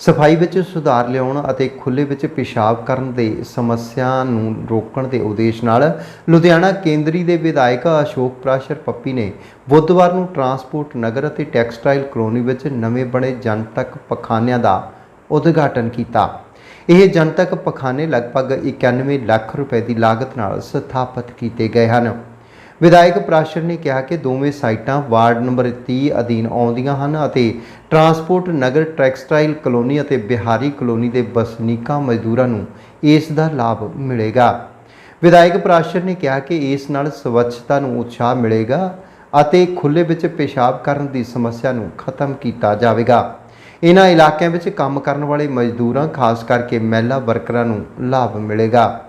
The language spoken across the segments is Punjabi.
ਸਫ਼ਾਈ ਵਿੱਚ ਸੁਧਾਰ ਲਿਆਉਣ ਅਤੇ ਖੁੱਲ੍ਹੇ ਵਿੱਚ ਪਿਸ਼ਾਬ ਕਰਨ ਦੇ ਸਮੱਸਿਆ ਨੂੰ ਰੋਕਣ ਦੇ ਉਦੇਸ਼ ਨਾਲ ਲੁਧਿਆਣਾ ਕੇਂਦਰੀ ਦੇ ਵਿਧਾਇਕ ਅਸ਼ੋਕ ਪ੍ਰਾਸ਼ਰ ਪੱਪੀ ਨੇ ਬੁੱਧਵਾਰ ਨੂੰ ਟਰਾਂਸਪੋਰਟ ਨਗਰ ਅਤੇ ਟੈਕਸਟਾਈਲ ਕਲੋਨੀ ਵਿੱਚ ਨਵੇਂ ਬਣੇ ਜਨਤਕ ਪਖਾਨਿਆਂ ਦਾ ਉਦਘਾਟਨ ਕੀਤਾ। ਇਹ ਜਨਤਕ ਪਖਾਨੇ ਲਗਭਗ 91 ਲੱਖ ਰੁਪਏ ਦੀ ਲਾਗਤ ਨਾਲ ਸਥਾਪਿਤ ਕੀਤੇ ਗਏ ਹਨ। ਵਿਧਾਇਕ ਪ੍ਰਾਸ਼ਰ ਨੇ ਕਿਹਾ ਕਿ ਦੋਵੇਂ ਸਾਈਟਾਂ ਵਾਰਡ ਨੰਬਰ 30 ਅਧੀਨ ਆਉਂਦੀਆਂ ਹਨ ਅਤੇ ਟਰਾਂਸਪੋਰਟ ਨਗਰ ਟੈਕਸਟਾਈਲ ਕਲੋਨੀ ਅਤੇ ਬਿਹਾਰੀ ਕਲੋਨੀ ਦੇ ਵਸਨੀਕਾਂ ਮਜ਼ਦੂਰਾਂ ਨੂੰ ਇਸ ਦਾ ਲਾਭ ਮਿਲੇਗਾ। ਵਿਧਾਇਕ ਪ੍ਰਾਸ਼ਰ ਨੇ ਕਿਹਾ ਕਿ ਇਸ ਨਾਲ ਸਵੱਛਤਾ ਨੂੰ ਉਤਸ਼ਾਹ ਮਿਲੇਗਾ ਅਤੇ ਖੁੱਲ੍ਹੇ ਵਿੱਚ ਪਿਸ਼ਾਬ ਕਰਨ ਦੀ ਸਮੱਸਿਆ ਨੂੰ ਖਤਮ ਕੀਤਾ ਜਾਵੇਗਾ। ਇਹਨਾਂ ਇਲਾਕਿਆਂ ਵਿੱਚ ਕੰਮ ਕਰਨ ਵਾਲੇ ਮਜ਼ਦੂਰਾਂ, ਖਾਸ ਕਰਕੇ ਮਹਿਲਾ ਵਰਕਰਾਂ ਨੂੰ ਲਾਭ ਮਿਲੇਗਾ।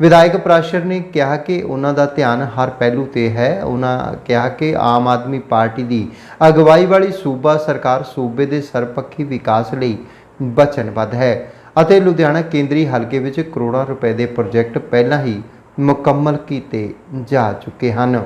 ਵਿਧਾਇਕ ਪ੍ਰਾਸ਼ਰ ਨੇ ਕਿਹਾ ਕਿ ਉਹਨਾਂ ਦਾ ਧਿਆਨ ਹਰ ਪਹਿਲੂ ਤੇ ਹੈ। ਉਹਨਾਂ ਕਿਹਾ ਕਿ ਆਮ ਆਦਮੀ ਪਾਰਟੀ ਦੀ ਅਗਵਾਈ ਵਾਲੀ ਸੂਬਾ ਸਰਕਾਰ ਸੂਬੇ ਦੇ ਸਰਪੱਖੀ ਵਿਕਾਸ ਲਈ ਵਚਨਬੱਧ ਹੈ ਅਤੇ ਲੁਧਿਆਣਾ ਕੇਂਦਰੀ ਹਲਕੇ ਵਿੱਚ ਕਰੋੜਾਂ ਰੁਪਏ ਦੇ ਪ੍ਰੋਜੈਕਟ ਪਹਿਲਾਂ ਹੀ ਮੁਕੰਮਲ ਕੀਤੇ ਜਾ ਚੁੱਕੇ ਹਨ।